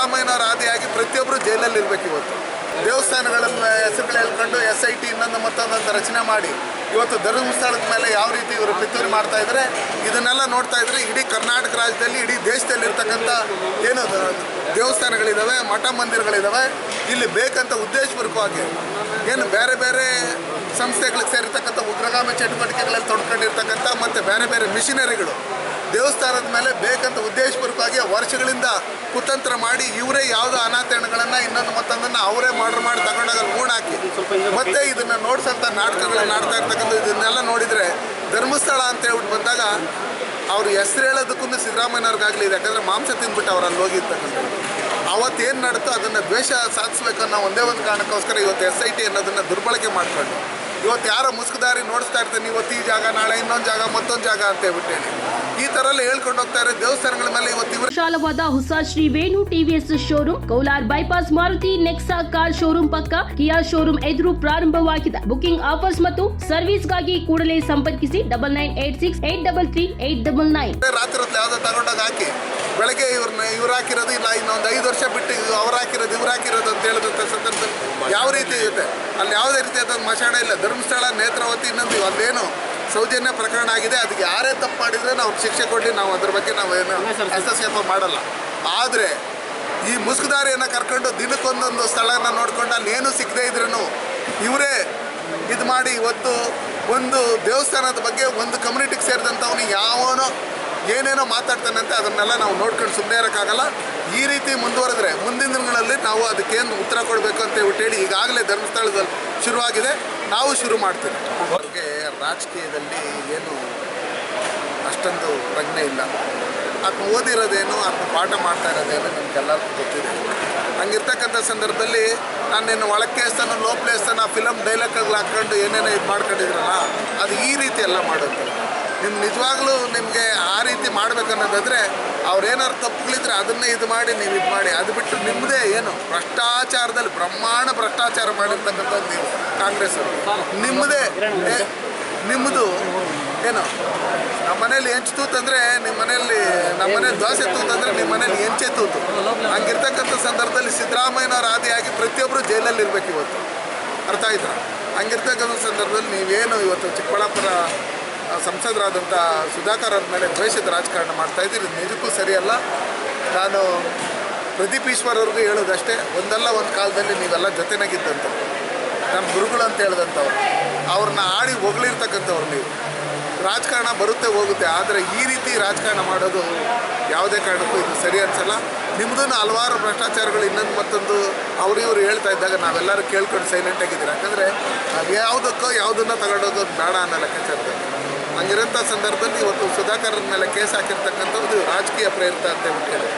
ಸಿದ್ದರಾಮಯ್ಯನವರ ಆದಿಯಾಗಿ ಪ್ರತಿಯೊಬ್ಬರು ಜೈಲಲ್ಲಿ ಇರ್ಬೇಕು ಇವತ್ತು. ದೇವಸ್ಥಾನಗಳನ್ನು ಹೆಸರುಗಳು ಹೇಳ್ಕೊಂಡು ಎಸ್ ಐ ಟಿ ಇನ್ನೊಂದು ಮತ್ತೊಂದು ರಚನೆ ಮಾಡಿ ಇವತ್ತು ಧರ್ಮಸ್ಥಳದ ಮೇಲೆ ಯಾವ ರೀತಿ ಇವರು ಪಿತೂರಿ ಮಾಡ್ತಾ ಇದ್ದಾರೆ, ಇದನ್ನೆಲ್ಲ ನೋಡ್ತಾ ಇದ್ರೆ ಇಡೀ ಕರ್ನಾಟಕ ರಾಜ್ಯದಲ್ಲಿ, ಇಡೀ ದೇಶದಲ್ಲಿ ಇರ್ತಕ್ಕಂಥ ಏನು ದೇವಸ್ಥಾನಗಳಿದ್ದಾವೆ ಮಠ ಮಂದಿರಗಳಿದ್ದಾವೆ ಇಲ್ಲಿ ಬೇಕಂತ ಉದ್ದೇಶಪೂರ್ವಕವಾಗಿ ಏನು ಬೇರೆ ಬೇರೆ ಸಂಸ್ಥೆಗಳಿಗೆ ಸೇರಿರ್ತಕ್ಕಂಥ ಉಗ್ರಗಾಮಿ ಚಟುವಟಿಕೆಗಳಲ್ಲಿ ತೊಡ್ಕೊಂಡಿರ್ತಕ್ಕಂಥ ಮತ್ತು ಬೇರೆ ಬೇರೆ ಮಿಷನರಿಗಳು ದೇವಸ್ಥಾನದ ಮೇಲೆ ಬೇಕಂತ ಉದ್ದೇಶಪೂರ್ವಕವಾಗಿ ವರ್ಷಗಳಿಂದ ಕುತಂತ್ರ ಮಾಡಿ ಇವರೇ ಯಾವುದೋ ಅನಾಥರಣೆಗಳನ್ನು ಇನ್ನೊಂದು ಮತ್ತೊಂದನ್ನು ಅವರೇ ಮಾಡ್ರ್ ಮಾಡಿ ತಗೊಂಡೋಗ ಹಾಕಿ. ಮತ್ತೆ ಇದನ್ನು ನೋಡ್ಸಂತ ನಾಟಕಗಳನ್ನ ಆಡ್ತಾ ಇರ್ತಕ್ಕಂಥ ಇದನ್ನೆಲ್ಲ ನೋಡಿದರೆ ಧರ್ಮಸ್ಥಳ ಅಂತ ಹೇಳ್ಬಿಟ್ಟು ಬಂದಾಗ ಅವ್ರು ಹೆಸರು ಹೇಳೋದಕ್ಕೂ ಇದೆ. ಯಾಕಂದರೆ ಮಾಂಸ ತಿಂದ್ಬಿಟ್ಟು ಅವ್ರು ಅಲ್ಲಿ ಹೋಗಿರ್ತಕ್ಕಂಥದ್ದು. ಅವತ್ತೇನು ನಡೀತೋ ಅದನ್ನು ದ್ವೇಷ ಸಾಧಿಸ್ಬೇಕು ಅನ್ನೋ ಒಂದೇ ಒಂದು ಕಾರಣಕ್ಕೋಸ್ಕರ ಇವತ್ತು ಎಸ್ ಐ ಟಿ ಅನ್ನೋದನ್ನು ದುರ್ಬಳಕೆ ಮಾಡ್ಕೊಂಡು ಇವತ್ತು ಯಾರೋ ಮುಸ್ಕುದಾರಿ ನೋಡಿಸ್ತಾ ಇರ್ತೀನಿ ಇವತ್ತು ಈ ಜಾಗ ನಾಳೆ ಇನ್ನೊಂದು ಜಾಗ ಮತ್ತೊಂದು ಜಾಗ ಅಂತ ಹೇಳ್ಬಿಟ್ಟು ಹೇಳಿ ಈ ತರ ಎಲ್ಲ ಹೇಳ್ಕೊಂಡು ಹೋಗ್ತಾರೆ ದೇವಸ್ಥಾನಗಳ ಮೇಲೆ ಇವತ್ತು ವಿಶಾಲವಾದ ಹೊಸ Shri Venu TVS showroom Kaular bypass Maruti Nexa car showroom ಪಕ್ಕ ಕಿಯಾ ಶೋರೂಮ್ ಎದುರು ಪ್ರಾರಂಭವಾಗಿದೆ. ಬುಕಿಂಗ್ ಆಫರ್ಸ್ ಮತ್ತು ಸರ್ವಿಸ್ಗಾಗಿ ಕೂಡಲೇ ಸಂಪರ್ಕಿಸಿ double nine eight six eight double three eight double nine ರಾತ್ರಿ ಹೊತ್ತು ಯಾವುದೋ ತಗೊಂಡೋಗಿ ಹಾಕಿ ಬೆಳಗ್ಗೆ ಇವ್ರು ಹಾಕಿರೋದು ಇಲ್ಲ ಇನ್ನೊಂದು ಐದು ವರ್ಷ ಬಿಟ್ಟು ಇದು ಅವ್ರು ಹಾಕಿರೋದು ಇವ್ರು ಹಾಕಿರೋದು ಅಂತ ಹೇಳಿದಂಥ ಸಂದರ್ಭದಲ್ಲಿ ಯಾವ ರೀತಿ ಇರುತ್ತೆ? ಅಲ್ಲಿ ಯಾವುದೇ ರೀತಿಯಾದ ಮಶಾಣ ಇಲ್ಲ. ಧರ್ಮಸ್ಥಳ ನೇತ್ರಾವತಿ ಇನ್ನೊಂದು ಅಲ್ಲೇನು ಸೌಜನ್ಯ ಪ್ರಕರಣ ಆಗಿದೆ. ಅದಕ್ಕೆ ಯಾರೇ ತಪ್ಪು ಮಾಡಿದರೆ ನಾವು ಶಿಕ್ಷೆ ಕೊಡಲಿ ನಾವು ಅದ್ರ ಬಗ್ಗೆ ನಾವು ಏನು ಹಸ್ತಕ್ಷೇಪ ಮಾಡಲ್ಲ. ಆದರೆ ಈ ಮುಸುಕುದಾರಿಯನ್ನು ಕರ್ಕೊಂಡು ದಿನಕ್ಕೊಂದೊಂದು ಸ್ಥಳನ ನೋಡ್ಕೊಂಡು ಅಲ್ಲಿ ಏನು ಸಿಕ್ಕದೇ ಇದ್ರೂ ಇವರೇ ಇದು ಮಾಡಿ ಇವತ್ತು ಒಂದು ದೇವಸ್ಥಾನದ ಬಗ್ಗೆ ಒಂದು ಕಮ್ಯುನಿಟಿಗೆ ಸೇರಿದಂಥವನು ಯಾವನೋ ಏನೇನೋ ಮಾತಾಡ್ತಾನಂತೆ ಅದನ್ನೆಲ್ಲ ನಾವು ನೋಡ್ಕೊಂಡು ಸುಮ್ಮನೆ ಇರೋಕ್ಕಾಗಲ್ಲ. ಈ ರೀತಿ ಮುಂದುವರೆದ್ರೆ ಮುಂದಿನ ದಿನಗಳಲ್ಲಿ ನಾವು ಅದಕ್ಕೇನು ಉತ್ತರ ಕೊಡಬೇಕು ಅಂತ ಹೇಳ್ಬಿಟ್ಟು ಹೇಳಿ ಈಗಾಗಲೇ ಧರ್ಮಸ್ಥಳದಲ್ಲಿ ಶುರುವಾಗಿದೆ. ನಾವು ಶುರು ಮಾಡ್ತೀವಿ. ಅವ್ರಿಗೆ ರಾಜಕೀಯದಲ್ಲಿ ಏನು ಅಷ್ಟೊಂದು ಪ್ರಜ್ಞೆ ಇಲ್ಲ. ಅದನ್ನ ಓದಿರೋದೇನು ಅದನ್ನ ಪಾಠ ಮಾಡ್ತಾ ಇರೋದೇನು ನಮಗೆಲ್ಲರಿಗೂ ಗೊತ್ತಿದೆ. ಹಂಗಿರ್ತಕ್ಕಂಥ ಸಂದರ್ಭದಲ್ಲಿ ನಾನೇನು ಲೋಪ್ಲೆ ಲೋಪ್ಲೇಸ್ತಾನ ಫಿಲಮ್ ಡೈಲಾಗ್ಗಳು ಹಾಕ್ಕೊಂಡು ಏನೇನೋ ಇದು ಮಾಡ್ಕೊಂಡಿದ್ರಲ್ಲ, ಅದು ಈ ರೀತಿ ಎಲ್ಲ ಮಾಡೋದು. ನಿಮ್ಗೆ ನಿಜವಾಗ್ಲೂ ನಿಮಗೆ ಆ ರೀತಿ ಮಾಡ್ಬೇಕನ್ನೋದಾದ್ರೆ ಅವ್ರೇನಾದ್ರು ತಪ್ಪುಗಳಿದ್ರೆ ಅದನ್ನೇ ಇದು ಮಾಡಿ, ನೀವು ಇದು ಮಾಡಿ. ಅದು ಬಿಟ್ಟು ನಿಮ್ಮದೇ ಏನು? ಭ್ರಷ್ಟಾಚಾರದಲ್ಲಿ, ಬ್ರಹ್ಮಾಂಡ ಭ್ರಷ್ಟಾಚಾರ ಮಾಡಿರ್ತಕ್ಕಂಥದ್ದು ನೀವು, ಕಾಂಗ್ರೆಸ್ ಅವರು. ನಿಮ್ಮದೇ ನಿಮ್ಮದು ಏನು? ನಮ್ಮ ಮನೇಲಿ ಹೆಂಚು ತೂತಂದ್ರೆ ನಿಮ್ಮ ಮನೆಯಲ್ಲಿ ನಮ್ಮ ಮನೇಲಿ ದೋಸೆ ತೂತಂದ್ರೆ ನಿಮ್ಮ ಮನೇಲಿ ಹೆಂಚೆ ತೂತು. ಹಂಗಿರ್ತಕ್ಕಂಥ ಸಂದರ್ಭದಲ್ಲಿ ಸಿದ್ದರಾಮಯ್ಯನವರು ಆದಿಯಾಗಿ ಪ್ರತಿಯೊಬ್ಬರು ಜೈಲಲ್ಲಿ ಇರ್ಬೇಕು ಇವತ್ತು. ಅರ್ಥ ಆಯ್ತಾ? ಹಂಗಿರ್ತಕ್ಕಂಥ ಸಂದರ್ಭದಲ್ಲಿ ನೀವೇನು ಇವತ್ತು ಚಿಕ್ಕಬಳ್ಳಾಪುರ ಸಂಸದರಾದಂಥ ಸುಧಾಕರ್ ಅವ್ರ ಮೇಲೆ ದ್ವೇಷದ ರಾಜಕಾರಣ ಮಾಡ್ತಾ ಇದ್ದೀರಿ. ಇದು ನಿಜಕ್ಕೂ ಸರಿಯಲ್ಲ. ನಾನು ಪ್ರದೀಪ್ ಈಶ್ವರವ್ರಿಗೂ ಹೇಳೋದಷ್ಟೇ, ಒಂದಲ್ಲ ಒಂದು ಕಾಲದಲ್ಲಿ ನೀವೆಲ್ಲ ಜೊತೆನಾಗಿದ್ದಂಥವ್ರು ನಮ್ಮ ಗುರುಗಳು ಅಂತ ಹೇಳಿದಂಥವ್ರು ಅವ್ರನ್ನ ಆಡಿ ಹೊಗಳಿರ್ತಕ್ಕಂಥವ್ರು ನೀವು. ರಾಜಕಾರಣ ಬರುತ್ತೆ, ಹೋಗುತ್ತೆ. ಆದರೆ ಈ ರೀತಿ ರಾಜಕಾರಣ ಮಾಡೋದು ಯಾವುದೇ ಕಾರಣಕ್ಕೂ ಇದು ಸರಿ ಅನ್ಸಲ್ಲ. ನಿಮ್ಮದೂ ಹಲವಾರು ಭ್ರಷ್ಟಾಚಾರಗಳು, ಇನ್ನೊಂದು ಮತ್ತೊಂದು ಅವರು ಇವರು ಹೇಳ್ತಾ ಇದ್ದಾಗ ನಾವೆಲ್ಲರೂ ಕೇಳ್ಕೊಂಡು ಸೈಲೆಂಟ್ ಆಗಿದ್ದೀರಿ? ಯಾಕಂದರೆ ಅದು ಯಾವುದಕ್ಕೋ ಯಾವುದನ್ನ ತಗೊಂಡೋಗೋದು ಬೇಡ ಅನ್ನೋ ಲೆಕ್ಕಾಚಾರದಲ್ಲಿ. ಹಂಗಿರೋಂಥ ಸಂದರ್ಭದಲ್ಲಿ ಇವತ್ತು ಸುಧಾಕರ್ ಮೇಲೆ ಕೇಸ್ ಹಾಕಿರ್ತಕ್ಕಂಥದ್ದು ರಾಜಕೀಯ ಪ್ರೇರಿತ ಅಂತ ಹೇಳ್ಬಿಟ್ಟು ಹೇಳಿ